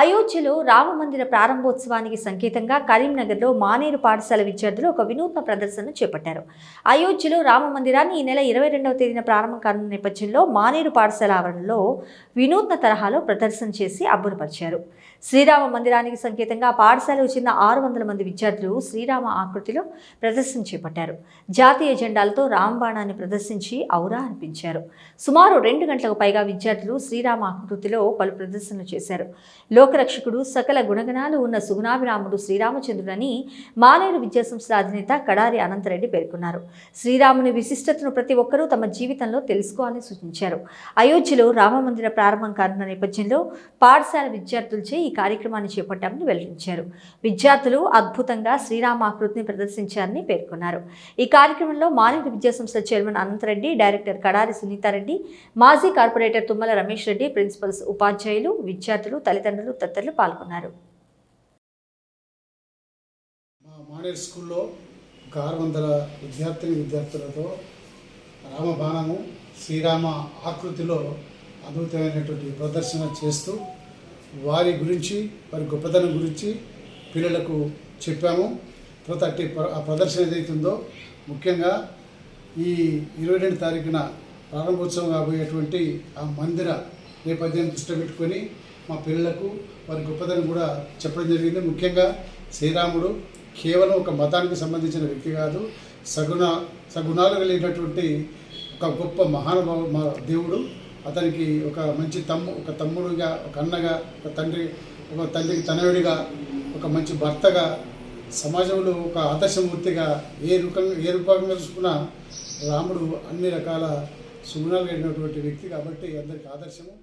అయోధ్యలో రామమందిర ప్రారంభోత్సవానికి సంకేతంగా కరీంనగర్లో మానేరు పాఠశాల విద్యార్థులు ఒక వినూత్న ప్రదర్శన చేపట్టారు. అయోధ్యలో రామ మందిరాన్ని ఈ నెల ఇరవై రెండవ తేదీన ప్రారంభం కానున్న నేపథ్యంలో మానేరు పాఠశాల ఆవరణలో వినూత్న తరహాలో ప్రదర్శన చేసి అబ్బురపరిచారు. శ్రీరామ మందిరానికి సంకేతంగా పాఠశాలకు చెందిన ఆరు వందల మంది విద్యార్థులు శ్రీరామ ఆకృతిలో ప్రదర్శన చేపట్టారు. జాతీయ జెండాలతో రాంబాణాన్ని ప్రదర్శించి ఔరా అనిపించారు సుమారు రెండు గంటలకు పైగా విద్యార్థులు శ్రీరామ ఆకృతిలో పలు ప్రదర్శనలు చేశారు. లోకరక్షకుడు సకల గుణగణాలు ఉన్న సుగుణాభిరాముడు శ్రీరామచంద్రుడని మానేరు విద్యాసంస్థల అధినేత కడారి అనంతరెడ్డి పేర్కొన్నారు. శ్రీరాముని విశిష్టతను ప్రతి ఒక్కరూ తమ జీవితంలో తెలుసుకోవాలని సూచించారు. అయోధ్యలో రామమందిర ప్రారంభం కానున్న నేపథ్యంలో పాఠశాల విద్యార్థులచే ఈ కార్యక్రమాన్ని చేపట్టామని వెల్లడించారు. విద్యార్థులు అద్భుతంగా శ్రీరామాకృతిని ప్రదర్శించారని పేర్కొన్నారు. ఈ కార్యక్రమంలో మానేరు విద్యాసంస్థ చైర్మన్ అనంతరెడ్డి డైరెక్టర్ కడారి సునీతారెడ్డి మాజీ కార్పొరేటర్ తుమ్మల రమేష్ రెడ్డి ప్రిన్సిపల్స్ ఉపాధ్యాయులు విద్యార్థులు తల్లిదండ్రులు తదితరులు పాల్గొన్నారు. మా స్కూల్లో ఒక ఆరు వందల విద్యార్థిని విద్యార్థులతో రామబాణము శ్రీరామ ఆకృతిలో అద్భుతమైనటువంటి ప్రదర్శన చేస్తూ వారి గురించి వారి గొప్పతనం గురించి పిల్లలకు చెప్పాము. తర్వాత అట్టి ఆ ప్రదర్శన ఏదైతుందో ముఖ్యంగా ఈ ఇరవై రెండు తారీఖున ప్రారంభోత్సవం కాబోయేటువంటి ఆ మందిర నేపథ్యాన్ని దృష్టిలో పెట్టుకొని మా పిల్లలకు వారి గొప్పతనం కూడా చెప్పడం జరిగింది. ముఖ్యంగా శ్రీరాముడు కేవలం ఒక మతానికి సంబంధించిన వ్యక్తి కాదు సగుణ సగుణాలు కలిగినటువంటి ఒక గొప్ప మహానుభావ మా దేవుడు. అతనికి ఒక మంచి తమ్ము ఒక తమ్ముడుగా ఒక అన్నగా ఒక తండ్రి ఒక తల్లికి తనయుడిగా ఒక మంచి భర్తగా సమాజంలో ఒక ఆదర్శమూర్తిగా ఏ రూపంగా ఏ రూపంగా చూసుకున్నా రాముడు అన్ని రకాల సుగుణాలు కలిగినటువంటి వ్యక్తి కాబట్టి అందరికి ఆదర్శము.